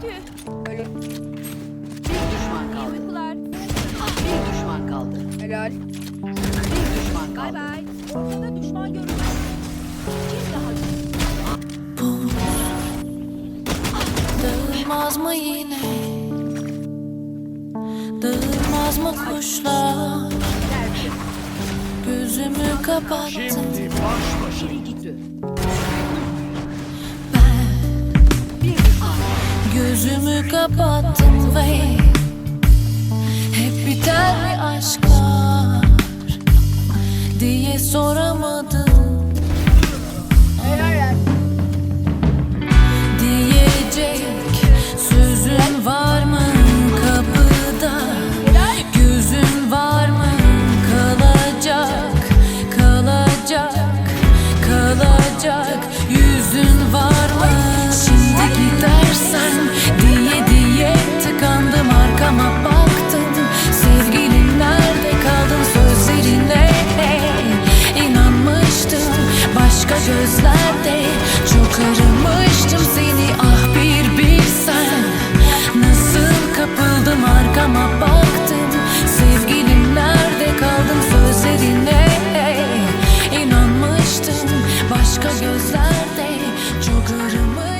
Tüh. Ölür. Bir düşman İyi kaldı. uykular. Bir düşman kaldı. Helal. Bir düşman Bay kaldı. bay. Ortada düşman görüldü. Bir daha. Dağılmaz mı yine? Dağılmaz mı kuşlar? Gözümü kapattım Biri gitti. ben Gözümü kapattım ve Hep biter mi aşklar Diye soramadım arkama baktım Sevgilim nerede kaldım sözlerine. İnanmıştım başka gözlerde Çok aramayı